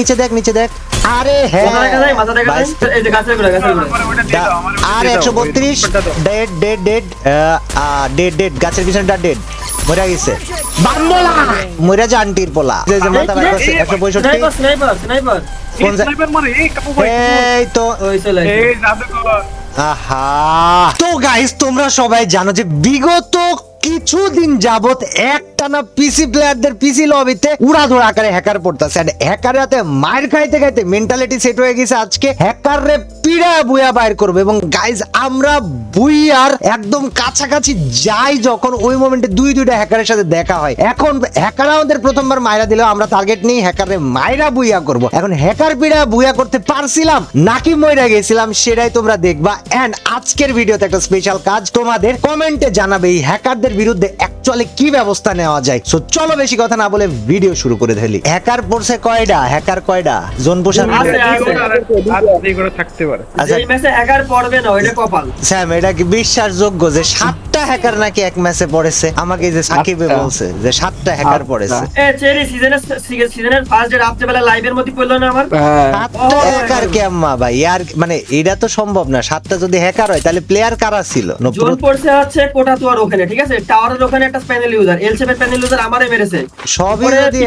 নিচে দেখ নিচে দেখ। আরে হ্যাঁ। আর একশো বত্রিশ dead dead dead dead dead গাছের পিছনটা ডেড। মরে গেছে। মরে যা আন্টির পোলা। একশো পঁয়ষট্টি। এই তো। আহা। গাইস তোমরা সবাই জানো যে বিগত কিছুদিন যাবত পিসি প্লেয়ারদের পিসি লবিতে আকারে হ্যাকার পড়তেছে। মার খাইতে খাইতে মেন্টালিটি সেট হয়ে গেছে আজকে। পিড়া বুয়া বাইর করবে এবং গাইস আমরা বুইয়ার একদম কাছাকাছি যাই যখন ওই মোমেন্টে দুই দুইটা হ্যাকারের সাথে দেখা হয়। এখন আমাদের প্রথমবার মাইরা দিলেও আমরা টার্গেট নিয়ে হ্যাকারে বুইয়া করব। এখন হ্যাকার পিড়া বুইয়া করতে পারছিলাম, নাকি মইরা গেছিলাম সেটাই তোমরা দেখবা। এন্ড আজকের ভিডিওতে একটা স্পেশাল কাজ তোমাদের কমেন্টে জানাবে, এই হ্যাকারদের বিরুদ্ধে অ্যাকচুয়ালি কি ব্যবস্থা নেওয়া যায়? সো চলো বেশি কথা না বলে ভিডিও শুরু করে ফেলি হ্যাকার পড়ছে কয়টা হ্যাকার কয়টা জোন আছে। থাকতে পারে। আচ্ছা। হ্যাকার পড়বে না ওইটা কপাল। স্যাম এটা কি বিশ্বাসযোগ্য যে সাতটা হ্যাকার নাকি এক ম্যাচে পড়েছে? আমাকে যে সাকিবে বলছে যে সাতটা হ্যাকার পড়েছে। এ চেরি সিজনের সিজনের ফার্স্ট ডে রাত্রেবেলা লাইভের মধ্যে পড়ল না আমার? সাতটা ভাই? আর মানে এটা তো সম্ভব না সাতটা যদি হ্যাকার হয় তাহলে প্লেয়ার কারা ছিল? জোন পড়ছে হচ্ছে কোটা তুয়ার ওখানে ঠিক আছে? টাওয়ারের ওখানে একটা প্যানেল ইউজার এল শেপের প্যানেল ইউজার আমারে মেরেছে। সবই যদি।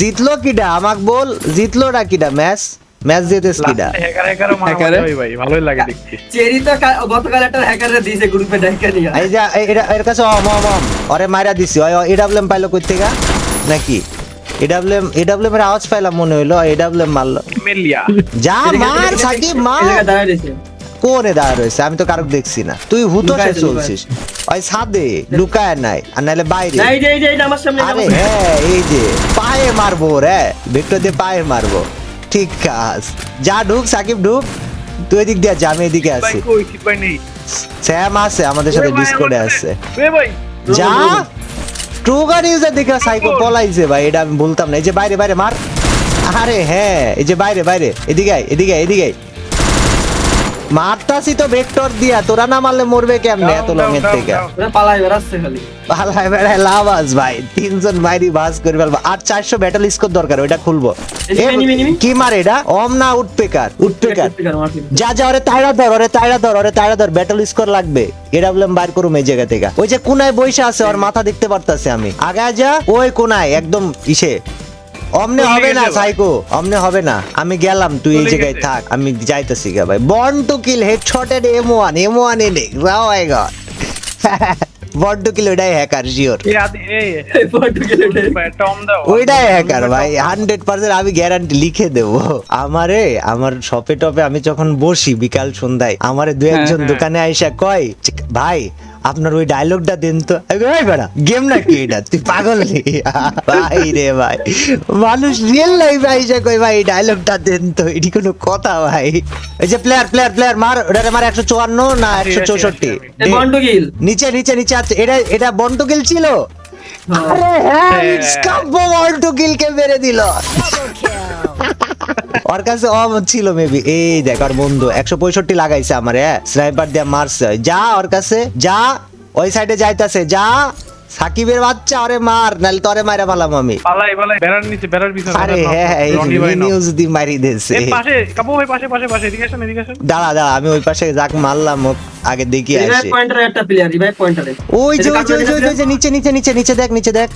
জিতলো কিডা? আমাক বল জিতলো না কিডা? ম্যাচ? ম্যাচ কিডা? হ্যাকার হ্যাকার মারা হয় ভাই ভালোই লাগে দেখতে। চেরি তো গতকাল একটা হ্যাকারে দিয়েছে গ্রুপে ডাইকা নিয়ে এই যে এটা এর কাছে অম অম মাইরা দিছি। ওই এডাব্লিউএম পাইলো কই থেকে নাকি এডাব্লিউএম এডাব্লিউএম এর আওয়াজ পাইলাম মনে হইল এডাব্লিউএম মারলো। মেলিয়া। যা মার সাকিব মার! কোনে দাঁড়া রয়েছে আমি তো কারক দেখছি না। তুই লুকায় চলছিস। ওই সাদে লুকায় নাই আর নাহলে বাইরে। এই যে এই যে এই সামনে আরে হ্যাঁ এই যে পায়ে মারবো রে ভেক্টর দিয়ে পায়ে মারবো। ঠিক কাজ। যা ঢুক সাকিব ঢুক তুই এদিক দিয়ে যা আমি এদিকে ভাই আছি। স্যাম আছে আমাদের সাথে ডিসকর্ডে আছে। যা? ট্রুগার ইউজার দেখে সাইকো পলাইছে ভাই এটা আমি বলতাম না। এই যে বাইরে বাইরে মার। আরে হ্যাঁ এই যে বাইরে বাইরে এদিকে আয়, এদিকে আয়, এদিকে আয়। মারতাছি তো ভেক্টর দিয়া তোরা না মারলে মরবে কেমনে এত Down, লঙের থেকে? ওরা পালাই বেড়াচ্ছে খালি। পালায় বেড়ায় লাভাস ভাই। তিনজন মাইরি বাস করে ফেলব। আর চারশো ব্যাটল স্কোর দরকার ওইটা খুলবো। কি মারে এটা? অম না উঠপেকার উঠপেকার। যা যা ওরে তাইড়া ধর ওরে তাইড়া ধর ওরে তাইড়া ধর ব্যাটল স্কোর লাগবে। এটা বললাম বার করুম এই জায়গা থেকে। ওই যে কোনায় বসে আছে ওর মাথা দেখতে পারতাছে আমি। আগে যা ওই কোনায় একদম ইসে। অমনে হবে না সাইকো। অমনে হবে না। আমি গেলাম তুই এই জায়গায় থাক আমি যাইতেছি গা ভাই। বন to kill headshotted M one M one এনে। যাও আই গড বন টু কিল ওইটাই হ্যাকার দাও। ওইটাই হ্যাকার ভাই। হান্ড্রেড পার্সেন্ট আমি গ্যারান্টি লিখে দেবো। আমারে আমার শপে টপে আমি যখন বসি বিকাল সন্ধ্যায় আমারে দু একজন হ্যাঁ। দোকানে আইসা কয় ভাই আপনার ওই ডায়লগটা দেন তো। "এই বেড়া গেম নাকি এটা? তুই পাগল নি?" ভাই রে ভাই মানুষ রিয়েল লাইফে আইসা কই ভাই ডায়লগটা দেন তো এটি কোনো কথা ভাই। এই যে প্লেয়ার প্লেয়ার প্লেয়ার মার ওটারে মার একশো চুয়ান্ন না একশো চৌষট্টি? নিচে নিচে নিচে আছে। এটা এটা বন্টুকিল ছিল? আরে হ্যাঁ স্কাম্পো বন্টুকিলকে মেরে দিল। ওর কাছে অম ছিল মেবি এই দেখ আর বন্ধু একশো পঁয়ষট্টি লাগাইছে আমার হ্যাঁ? স্নাইপার দিয়ে মারছে। যা ওর কাছে যা। ওই সাইডে যাইতাছে যা। সাকিবের বাচ্চা ওরে মার নাহলে তোরে মারা পালাম আমি। পালাই পালাই বেড়ার নিচে বেড়ার পিছনে। আরে হ্যাঁ হ্যাঁ নাও। নিউজ দি মারি দিয়েছে। এ পাশে কাবু ভাই পাশে পাশে পাশে এদিকে আসেন এদিকে আসেন। দাঁড়া দাঁড়া আমি ওই পাশে যাক মারলাম আগে দেখি রিভাইভ আসি। একটা প্লেয়ার রিভাইভ পয়েন্টারে ওই যে ওই যে ওই যে, ওই যে, ওই যে নিচে নিচে নিচে নিচে দেখ নিচে দেখ।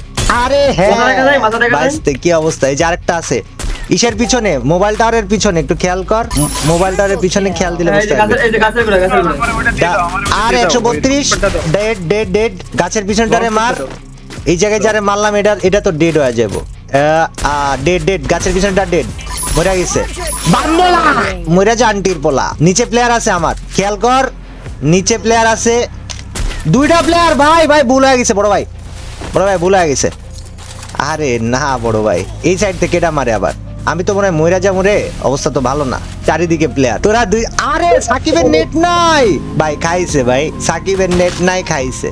আরে হ্যাঁ মাথা দেখা যায়, মাথা দেখা যায়? কি অবস্থা? এই যে আরেকটা আছে। ইসের পিছনে মোবাইল টাওয়ারের পিছনে একটু খেয়াল কর। মোবাইল টাওয়ারের পিছনে খেয়াল দিলে এই বুঝতে যে পারবে। গাছের এই যে গাছের গোড়া গাছের গোড়া আর একশো বত্রিশ ডেড ডেড ডেড গাছের পিছনটারে মার। এই জায়গায় যারে মারলাম এটা এটা তো ডেড হয়ে যাব। ডেড ডেড গাছের পিছনটা ডেড মরে গেছে। মরে যা আন্টির পোলা। নিচে প্লেয়ার আছে আমার। খেয়াল কর নিচে প্লেয়ার আছে। দুইটা প্লেয়ার ভাই ভাই ভুল হয়ে গেছে বড় ভাই। বড় ভাই ভুল হয়ে গেছে। আরে না বড় ভাই। এই সাইড থেকে এটা মারে আবার। আমি তো মনে হয় ময়রা যা মরে অবস্থা তো ভালো না। চারিদিকে প্লেয়ার তোরা দুই আরে সাকিবের নেট নাই! ভাই খাইছে ভাই। সাকিবের নেট নাই খাইছে।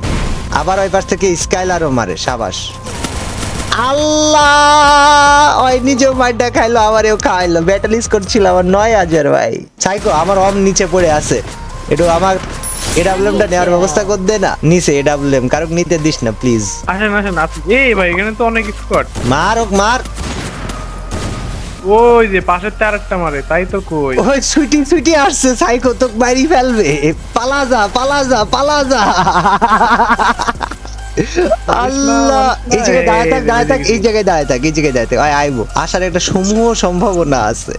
আবার ওই পাশ থেকে স্কাইলারও মারে সাবাস। আল্লাহ! ওই নিজেও খাইলো খাইলো। ব্যাটাল স্কোর ছিল আমার নয় হাজার ভাই। সাইকো আমার অম নিচে পড়ে আছে। একটু আমার এডাব্লিউএমটা নেওয়ার ব্যবস্থা করে দে না। নিচে এডাব্লিউএম কারণ নিতে দিস না প্লিজ আসেন আসেন আসেন এই ভাই এখানে তো অনেক স্কোয়াড মার ওক মার। ওই যে পাশের তে আরেকটা মারে তাই তো কই। ওই আসছে সাইকো মারি ফেলবে। পালা যা পালা যা পালা যা। আল্লাহ। এই জায়গায় দাঁড়ায় থাক দাঁড়ায় থাক এই জায়গায় দাঁড়ায় থাক এই জায়গায় দাঁড়ায় থাক। আয় আইবো। আসার একটা সমূহ সম্ভাবনা আছে।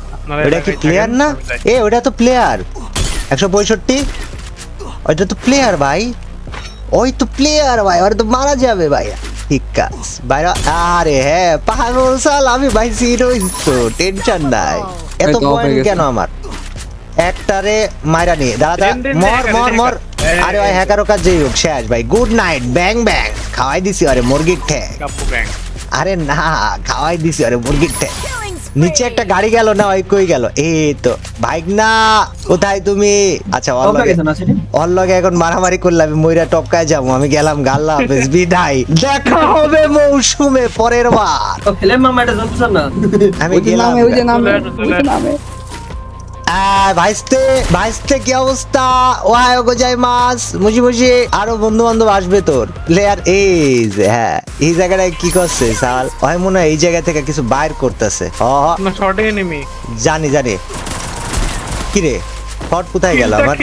ওটা কি প্লেয়ার না? এ ওটা তো প্লেয়ার একশো পঁয়ষট্টি? ওইটা তো প্লেয়ার ভাই। ওই তো প্লেয়ার ভাই। ওরা তো মারা যাবে ভাই। ঠিক কাজ। বাইরে আরে হ্যাঁ পাহাড় সাল আমি ভাই সিরিয়াস তো টেনশন নাই। এত পয়েন্ট কেন আমার? একটারে মাইরা নিয়ে দেন, মর মর মর। আরে ভাই হ্যাকারও কাজ যেই হোক শেষ ভাই। গুড নাইট ব্যাং ব্যাং খাওয়াই দিছি আরে মুরগির ঠ্যাং আরে না খাওয়াই দিছি আরে মুরগির ঠ্যাং নিচে একটা গাড়ি গেল না ওই কই গেল? এই তো বাইক না কোথায় তুমি? আচ্ছা অল লগে ওর লগে এখন মারামারি করলাম মইরা টপকায় যাব আমি গেলাম গাল্লা হাফেজ বিদায়। দেখা হবে মৌসুমে পরের বার। তো ফেলে মামা এটা জানছ না? আমি কি গেলাম। নামে ওই যে নামে ওই যে নামে। ভাইস্তে ভাইস্তে কি অবস্থা? ওহায় গোজাই মাস মুজি মুজি আরও বন্ধু বান্ধব আসবে তোর। প্লেয়ার হ্যাঁ। এই জায়গাটায় কি করছে সাল ওই মনে হয় এই জায়গা থেকে কিছু বাইর করতেছে। জানি জানি। কি রে শট কোথায় গেল আমার?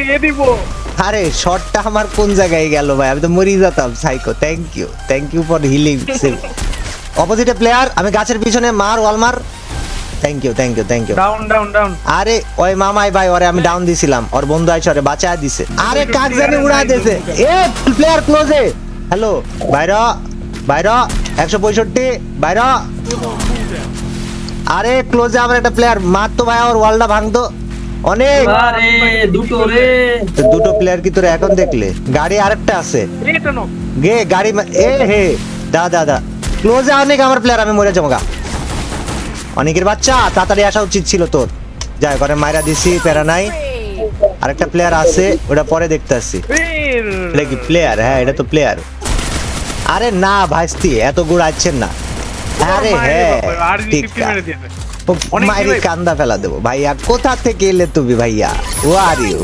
আরে শটটা আমার কোন জায়গায় গেল ভাই? আমি তো মরি যেতাম psycho thank you thank you for healing অপোজিটে প্লেয়ার আমি গাছের পিছনে মার ওয়াল মার। Thank you thank you thank you down down down আরে ওই মামাই ভাই ওরে আমি ডাউন দিছিলাম। ওর বন্ধু আইছে ওরে বাঁচায় দিছে। আরে কাক জানি উড়াই দিছে এ প্লেয়ার ক্লোজে হ্যালো বাইরা বাইরা একশো পঁয়ষট্টি বাইরা আরে ক্লোজে আমার একটা প্লেয়ার মার তো ভাই ওর ওয়ালটা ভাঙতো। অনেক। আরে দুটো রে। দুটো প্লেয়ার কি তোর এখন দেখলে? গাড়ি আরেকটা আছে। গে গাড়ি এ হে। দা দা দা। ক্লোজে অনেক আমার প্লেয়ার আমি মরে যাব গা। অনেকের বাচ্চা তাড়াতাড়ি আসা উচিত ছিল তোর। যাই ঘরে মাইরা দিছি প্যারা নাই। আরেকটা প্লেয়ার আছে ওটা পরে দেখতে আসছি। এটা কি প্লেয়ার হ্যাঁ এটা তো প্লেয়ার আরে না ভাইস্তি এত গুড় আছেন না। আরে হ্যাঁ ও মাইরি কান্দা ফেলা দেবো। ভাইয়া কোথা থেকে এলে তুমি ভাইয়া? ও আর ইউ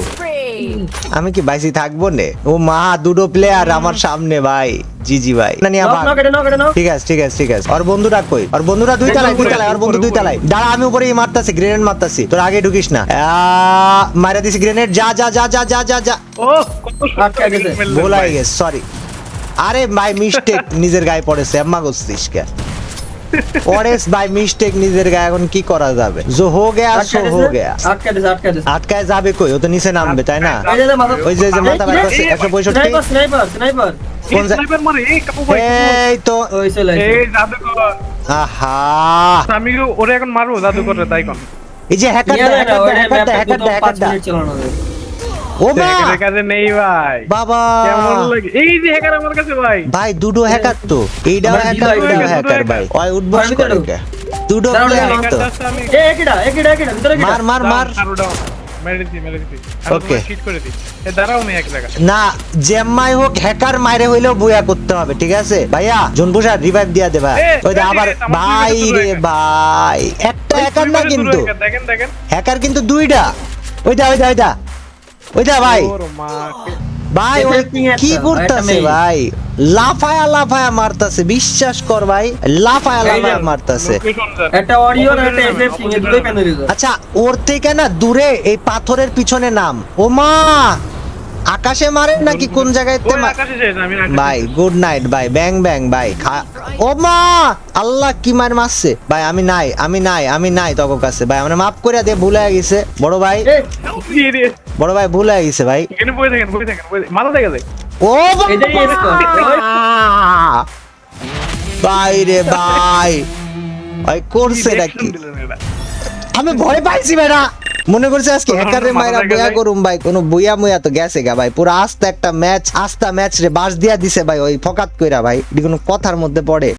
আমি কি বাইসি থাকব নে? ও মা দুটো প্লেয়ার আমার সামনে ভাই জি জি ভাই। না নিয়ে ঠিক আছে ঠিক আছে ঠিক আছে। আর বন্ধুরা কই? আর বন্ধুরা দুই তালায় দুই তালায় আর বন্ধু দুই তালায়। দাঁড়া আমি উপরেই মারতাছি গ্রেনেড মারতাছি। তোর আগে ঢুকিস না। আহ, মারা দিছি গ্রেনেড যা যা যা যা যা যা যা। ও কত আটকা গেছে। ভুল হয়ে গেছে সরি আরে ভাই মিস্টেক নিজের গায়ে পড়েছে আম্মা করছিস কে? পরেস ভাই মিস্টেক নিজের গায়ে এখন কি করা যাবে? জো হো গেয়া সো হো গেয়া। আটকায় যাবে কই? ও তো নিচে নামবে তাই না? ওই যে যে মাথা বার করছে একশো পঁয়ষট্টি। এই কাপু ভাই এই তো আহা। আমি ওরে এখন মারবো জাদুকর তাই কোন। এই যে hacker hacker hacker hacker hacker নেই ভাই। বাবা! কেমন লাগে? এই যে হ্যাকার আমার কাছে ভাই। ভাই দুটো হ্যাকার তো। এইটাও হ্যাকার দুটো হ্যাকার ভাই। ওই উঠবস করে দুটো দাঁড়াও, তো। এ একিডা একিডা একিডা ভিতরে মার মার মার। আরও ডাউন মেরে দিছি মেরে দিছি। Okay. ওকে হিট করে দিই এ দাঁড়াও আমি এক জায়গায়। না জেম্মাই হোক হ্যাকার মাইরে হইলেও বুয়া করতে হবে ঠিক আছে? ভাইয়া জনপুষার রিভাইভ দিয়া দে ভাই। এ, ওই আবার ভাই রে ভাই। একটা হ্যাকার না কিন্তু। হ্যাকার কিন্তু দুইটা। ওইটা ওইটা ওইটা ওইটা ভাই। ভাই ওই কি করতেছে ভাই? লাফায়া লাফায়া মারতাছে বিশ্বাস কর ভাই লাফায়া লাফায়া মারতাছে। একটা অডিও আর একটা এফএফ কিং এর দুটোই প্যানেল আচ্ছা ওর থেকে না দূরে এই পাথরের পিছনে নাম। ও মা আকাশে মারেন নাকি কোন জায়গায় ওই আকাশে শেষ আমি ভাই গুড নাইট ভাই ব্যাং ব্যাং ভাই ও মা আল্লাহ কি মার মারছে? ভাই আমি নাই আমি নাই আমি নাই তখন কাছে। ভাই আমরা মাফ করে দে ভুলে গেছে। বড় ভাই। এ দিয়ে দিয়ে বড় ভাই ভুলে গেছে ভাই। এখানে বসে থাকেন বসে থাকেন মাথা থেকে যায় ও বাবা! এটাই এসকো ভাই রে ভাই। ভাই করছে নাকি আমি ভয় পাইছি বেটা মনে করছে আজকে হ্যাকারে মাইরা বয়া করুম ভাই কোনো বইয়া মুয়া তো গেছে গা ভাই। পুরো আস্তে একটা ম্যাচ আস্তা ম্যাচ রে বাস দিয়া দিছে ভাই ওই ফকাত কইরা ভাই। এটি কোনো কথার মধ্যে পড়ে।